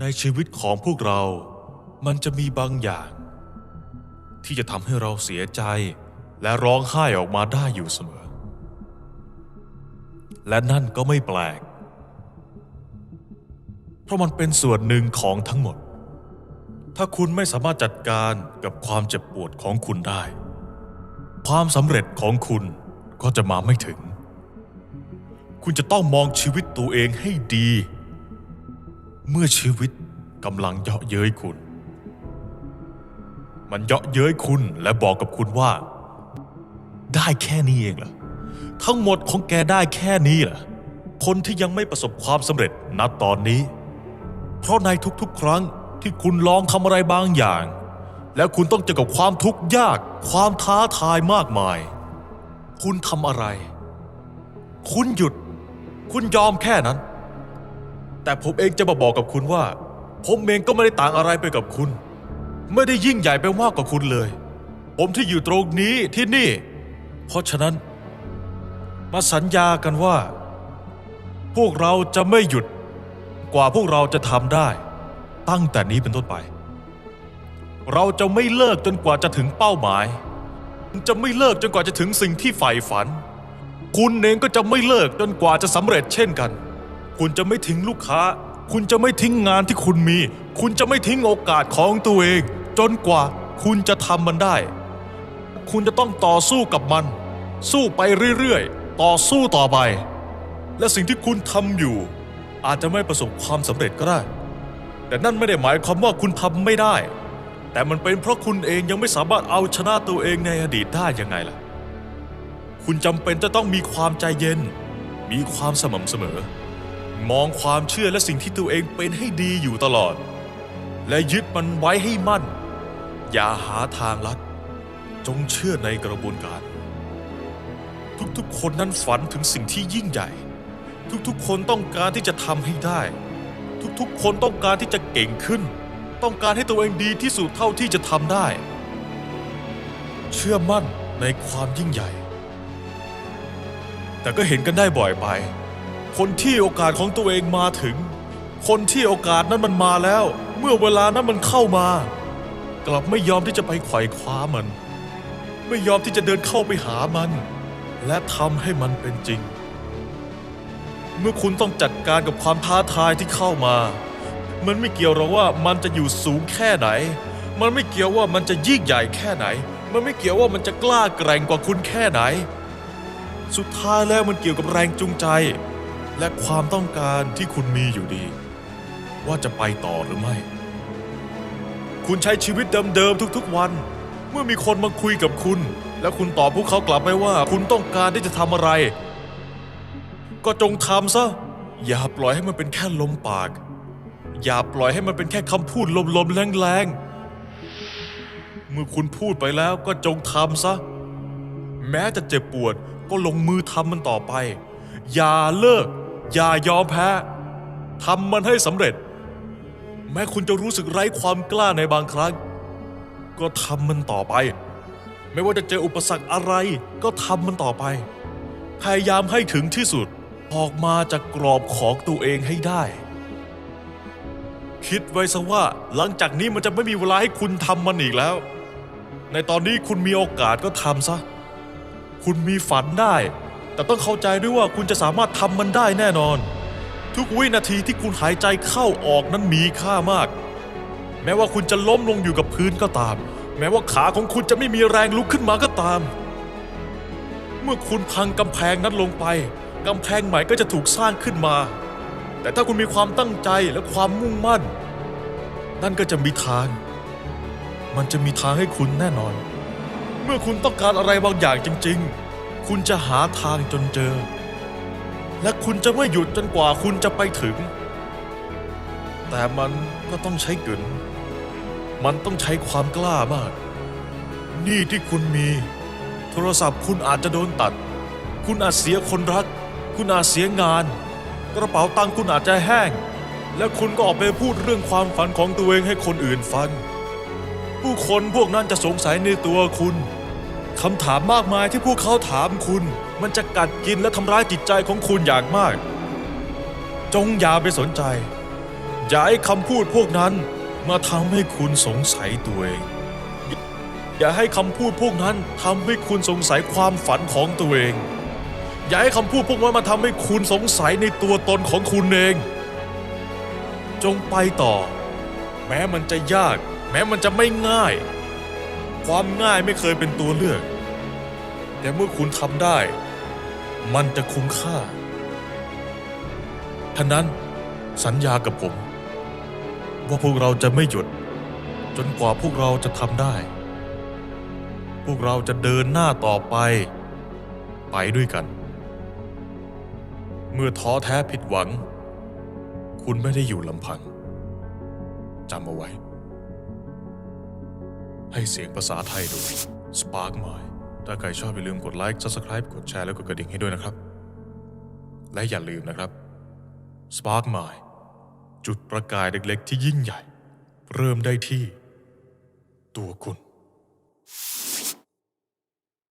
ในชีวิตของพวกเรา มันจะมีบางอย่าง ที่จะทำให้เราเสียใจ และร้องไห้ออกมาได้อยู่เสมอ และนั่นก็ไม่แปลก เพราะมันเป็นส่วนหนึ่งของทั้งหมด ถ้าคุณไม่สามารถจัดการกับความเจ็บปวดของคุณได้ ความสำเร็จของคุณก็จะมาไม่ถึง คุณจะต้องมองชีวิตตัวเองให้ดี เมื่อชีวิตกำลังเยาะเย้ยคุณ มันเยาะเย้ยคุณและบอกกับคุณว่า ได้แค่นี้เองเหรอ ทั้งหมดของแกได้แค่นี้เหรอ คนที่ยังไม่ประสบความสำเร็จณตอนนี้ เพราะในทุกๆ ครั้งที่คุณลองทำอะไรบางอย่าง แล้วคุณต้องเจอกับความทุกข์ยาก ความท้าทายมากมาย คุณทำอะไร คุณหยุด คุณยอมแค่นั้น แต่ผมเองจะมาบอกกับคุณว่า ผมเองก็ไม่ได้ต่างอะไรไปกับคุณ ไม่ได้ยิ่งใหญ่ไปมากกว่าคุณเลย ผมที่อยู่ตรงนี้ที่นี่ เพราะฉะนั้น มาสัญญากันว่า พวกเราจะไม่หยุด กว่าพวกเราจะทำได้ ตั้งแต่นี้เป็นต้นไป เราจะไม่เลิกจนกว่าจะถึงเป้าหมาย จะไม่เลิกจนกว่าจะถึงสิ่งที่ใฝ่ฝัน คุณเองก็จะไม่เลิกจนกว่าจะสำเร็จเช่นกัน คุณจะไม่ทิ้งลูกค้า คุณจะไม่ทิ้งงานที่คุณมี คุณจะไม่ทิ้งโอกาสของตัวเอง จนกว่าคุณจะทำมันได้ คุณจะต้องต่อสู้กับมัน สู้ไปเรื่อยๆ ต่อสู้ต่อไป และสิ่งที่คุณทำอยู่ อาจจะไม่ประสบความสำเร็จก็ได้ แต่นั่นไม่ได้หมายความว่าคุณทำไม่ได้ แต่มันเป็นเพราะคุณเองยังไม่สามารถเอาชนะตัวเองในอดีตได้ยังไงล่ะ คุณจำเป็นจะต้องมีความใจเย็น มีความสม่ำเสมอ มองความเชื่อและสิ่งที่ตัวเองเป็นให้ดีอยู่ตลอด และยึดมันไว้ให้มั่น อย่าหาทางลัด จงเชื่อในกระบวนการ ทุกๆ คนนั้นฝันถึงสิ่งที่ยิ่งใหญ่ ทุกๆ คนต้องการที่จะทำให้ได้ ทุกๆ คนต้องการที่จะเก่งขึ้น ต้องการให้ตัวเองดีที่สุดเท่าที่จะทำได้ เชื่อมั่นในความยิ่งใหญ่ แต่ก็เห็นกันได้บ่อยไป คนที่โอกาสของตัวเองมาถึง คนที่โอกาสนั้นมันมาแล้ว เมื่อเวลานั้นมันเข้ามา กลับไม่ยอมที่จะไปไขว่คว้ามัน ไม่ยอมที่จะเดินเข้าไปหามัน และทำให้มันเป็นจริง เมื่อคุณต้องจัดการกับความท้าทายที่เข้ามา มันไม่เกี่ยวหรอกว่ามันจะอยู่สูงแค่ไหน มันไม่เกี่ยวว่ามันจะยิ่งใหญ่แค่ไหน มันไม่เกี่ยวว่ามันจะกล้าแกร่งกว่าคุณแค่ไหน สุดท้ายแล้วมันเกี่ยวกับแรงจูงใจ และความต้องการที่คุณมีอยู่ดี ว่าจะไปต่อหรือไม่ คุณใช้ชีวิตเดิมๆทุกๆวัน เมื่อมีคนมาคุยกับคุณ แล้วคุณตอบพวกเขากลับไปว่า คุณต้องการที่จะทำอะไร ก็จงทำซะ อย่าปล่อยให้มันเป็นแค่ลมปาก อย่าปล่อยให้มันเป็นแค่คำพูดลมๆแรงๆ เมื่อคุณพูดไปแล้วก็จงทำซะ แม้จะเจ็บปวดก็ลงมือทำมันต่อไป อย่าเลิก อย่ายอมแพ้ทำมันให้สำเร็จ แม้คุณจะรู้สึกไร้ความกล้าในบางครั้ง ก็ทำมันต่อไป ไม่ว่าจะเจออุปสรรคอะไร ก็ทำมันต่อไป พยายามให้ถึงที่สุดออกมาจากกรอบของตัวเองให้ได้ คิดไว้ซะว่าหลังจากนี้มันจะไม่มีเวลาให้คุณทำมันอีกแล้ว ในตอนนี้คุณมีโอกาสก็ทำซะ คุณมีฝันได้ แต่ต้องเข้าใจด้วยว่าคุณจะสามารถทำมันได้แน่นอน ทุกวินาทีที่คุณหายใจเข้าออกนั้นมีค่ามาก แม้ว่าคุณจะล้มลงอยู่กับพื้นก็ตาม แม้ว่าขาของคุณจะไม่มีแรงลุกขึ้นมาก็ตาม เมื่อคุณพังกำแพงนั้นลงไปกำแพงใหม่ก็จะถูกสร้างขึ้นมา แต่ถ้าคุณมีความตั้งใจและความมุ่งมั่น นั่นก็จะมีทาง มันจะมีทางให้คุณแน่นอน เมื่อคุณต้องการอะไรบางอย่างจริง ๆ คุณจะหาทางจนเจอ และคุณจะไม่หยุดจนกว่าคุณจะไปถึง แต่มันก็ต้องใช้กึนมันต้องใช้ความกล้ามาก นี่ที่คุณมี โทรศัพท์คุณอาจจะโดนตัด คุณอาจเสียคนรัก คุณอาจเสียงาน กระเป๋าตังค์คุณอาจจะแห้ง และคุณก็ออกไปพูดเรื่องความฝันของตัวเองให้คนอื่นฟัง ผู้คนพวกนั้นจะสงสัยในตัวคุณ คำถามมากมายที่พวกเขาถามคุณ มันจะกัดกินและทำร้ายจิตใจของคุณอย่างมาก จงอย่าไปสนใจ อย่าให้คำพูดพวกนั้นมาทำให้คุณสงสัยตัวเอง อย่าให้คำพูดพวกนั้นทำให้คุณสงสัยความฝันของตัวเอง อย่าให้คำพูดพวกนั้นมาทำให้คุณสงสัยในตัวตนของคุณเอง จงไปต่อ แม้มันจะยาก แม้มันจะไม่ง่าย ความง่ายไม่เคยเป็นตัวเลือก แต่เมื่อคุณทำได้ มันจะคุ้มค่าท่านั้นสัญญากับผม ว่าพวกเราจะไม่หยุด จนกว่าพวกเราจะทำได้ พวกเราจะเดินหน้าต่อไป ไปด้วยกัน เมื่อท้อแท้ผิดหวัง คุณไม่ได้อยู่ลำพังจำเอาไว้ ให้เสียงภาษาไทยโดย Spark Mind ถ้าใครชอบอย่าลืมกดไลค์ Subscribe กดแชร์แล้วกดกระดิ่งให้ด้วยนะครับ และอย่าลืมนะครับ Spark Mind จุดประกายเล็กๆที่ยิ่งใหญ่ เริ่มได้ที่ ตัวคุณ